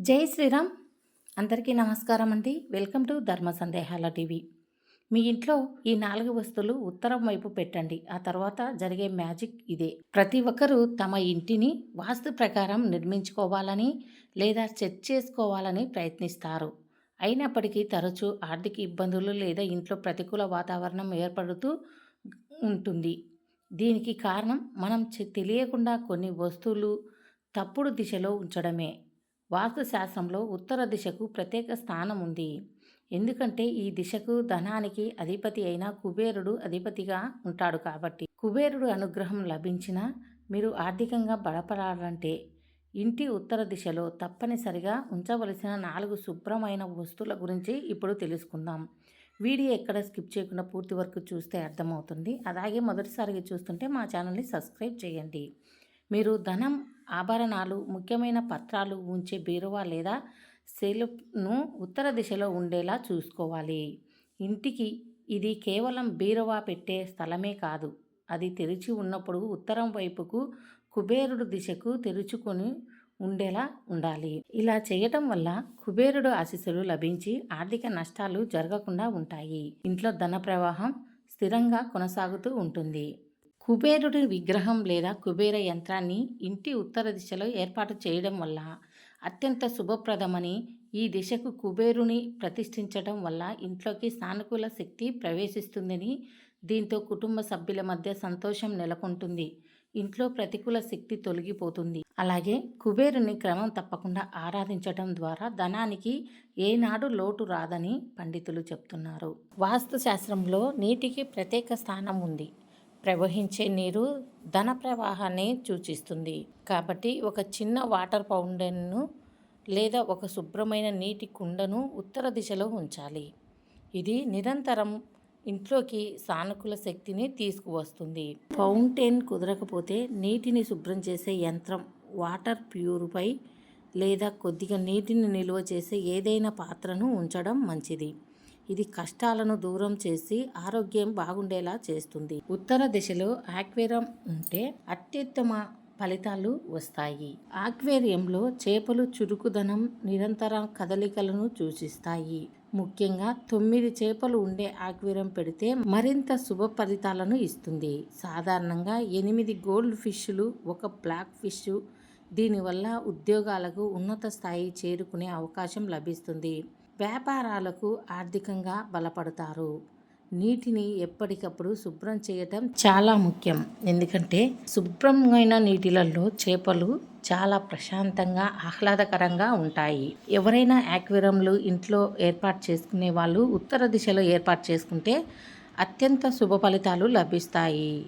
జై శ్రీరామ్. అందరికీ నమస్కారం అండి. వెల్కమ్ టు ధర్మ సందేహాల టీవీ. మీ ఇంట్లో ఈ నాలుగు వస్తువులు ఉత్తరం వైపు పెట్టండి. ఆ తర్వాత జరిగే మ్యాజిక్ ఇదే. ప్రతి ఒక్కరూ తమ ఇంటిని వాస్తు ప్రకారం నిర్మించుకోవాలని లేదా సెట్ చేసుకోవాలని ప్రయత్నిస్తారు. అయినప్పటికీ తరచూ ఆర్థిక ఇబ్బందులు లేదా ఇంట్లో ప్రతికూల వాతావరణం ఏర్పడుతూ ఉంటుంది. దీనికి కారణం మనం చె- తెలియకుండా కొన్ని వస్తువులు తప్పుడు దిశలో ఉంచడమే. వాస్తుశాస్త్రంలో ఉత్తర దిశకు ప్రత్యేక స్థానం ఉంది. ఎందుకంటే ఈ దిశకు ధనానికి అధిపతి అయిన కుబేరుడు అధిపతిగా ఉంటాడు కాబట్టి. కుబేరుడు అనుగ్రహం లభించిన మీరు ఆర్థికంగా బలపడాలంటే ఇంటి ఉత్తర దిశలో తప్పనిసరిగా ఉంచవలసిన నాలుగు శుభ్రమైన వస్తువుల గురించి ఇప్పుడు తెలుసుకుందాం. వీడియో ఎక్కడ స్కిప్ చేయకుండా పూర్తి వరకు చూస్తే అర్థమవుతుంది. అలాగే మొదటిసారిగా చూస్తుంటే మా ఛానల్ని సబ్స్క్రైబ్ చేయండి. మీరు ధనం ఆభరణాలు ముఖ్యమైన పత్రాలు ఉంచే బీరువా లేదా సెల్ఫ్ను ఉత్తర దిశలో ఉండేలా చూసుకోవాలి. ఇంటికి ఇది కేవలం బీరువా పెట్టే స్థలమే కాదు. అది తెరిచి ఉన్నప్పుడు ఉత్తరం వైపుకు కుబేరుడు దిశకు తెరుచుకొని ఉండేలా ఉండాలి. ఇలా చేయటం వల్ల కుబేరుడు ఆశీస్సులు లభించి ఆర్థిక నష్టాలు జరగకుండా ఉంటాయి. ఇంట్లో ధన ప్రవాహం స్థిరంగా కొనసాగుతూ ఉంటుంది. కుబేరుడి విగ్రహం లేదా కుబేర యంత్రాన్ని ఇంటి ఉత్తర దిశలో ఏర్పాటు చేయడం వల్ల అత్యంత శుభప్రదమని ఈ దిశకు కుబేరుని ప్రతిష్ఠించడం వల్ల ఇంట్లోకి సానుకూల శక్తి ప్రవేశిస్తుందని దీంతో కుటుంబ సభ్యుల మధ్య సంతోషం నెలకొంటుంది. ఇంట్లో ప్రతికూల శక్తి తొలగిపోతుంది. అలాగే కుబేరుని క్రమం తప్పకుండా ఆరాధించడం ద్వారా ధనానికి ఏనాడు లోటు రాదని పండితులు చెప్తున్నారు. వాస్తు శాస్త్రంలో నీటికి ప్రత్యేక స్థానం ఉంది. ప్రవహించే నీరు ధన ప్రవాహాన్ని సూచిస్తుంది. కాబట్టి ఒక చిన్న వాటర్ ఫౌంటైన్ను లేదా ఒక శుభ్రమైన నీటి కుండను ఉత్తర దిశలో ఉంచాలి. ఇది నిరంతరం ఇంట్లోకి సానుకూల శక్తిని తీసుకువస్తుంది. ఫౌంటైన్ కుదరకపోతే నీటిని శుభ్రం చేసే యంత్రం వాటర్ ప్యూరిఫై లేదా కొద్దిగా నీటిని నిల్వ చేసే ఏదైనా పాత్రను ఉంచడం మంచిది. ఇది కష్టాలను దూరం చేసి ఆరోగ్యం బాగుండేలా చేస్తుంది. ఉత్తర దిశలో ఆక్వేరియం ఉంటే అత్యుత్తమ ఫలితాలు వస్తాయి. ఆక్వేరియంలో చేపలు చురుకుదనం నిరంతర కదలికలను సూచిస్తాయి. ముఖ్యంగా తొమ్మిది చేపలు ఉండే ఆక్వేరియం పెడితే మరింత శుభ ఫలితాలను ఇస్తుంది. సాధారణంగా ఎనిమిది గోల్డ్ ఫిష్లు ఒక బ్లాక్ ఫిష్ దీనివల్ల ఉద్యోగాలకు ఉన్నత స్థాయి చేరుకునే అవకాశం లభిస్తుంది. వ్యాపారాలకు ఆర్థికంగా బలపడతారు. నీటిని ఎప్పటికప్పుడు శుభ్రం చేయటం చాలా ముఖ్యం. ఎందుకంటే శుభ్రమైన నీటిలలో చేపలు చాలా ప్రశాంతంగా ఆహ్లాదకరంగా ఉంటాయి. ఎవరైనా యాక్వేరియంలు ఇంట్లో ఏర్పాటు చేసుకునే వాళ్ళు ఉత్తర దిశలో ఏర్పాటు చేసుకుంటే అత్యంత శుభ ఫలితాలు లభిస్తాయి.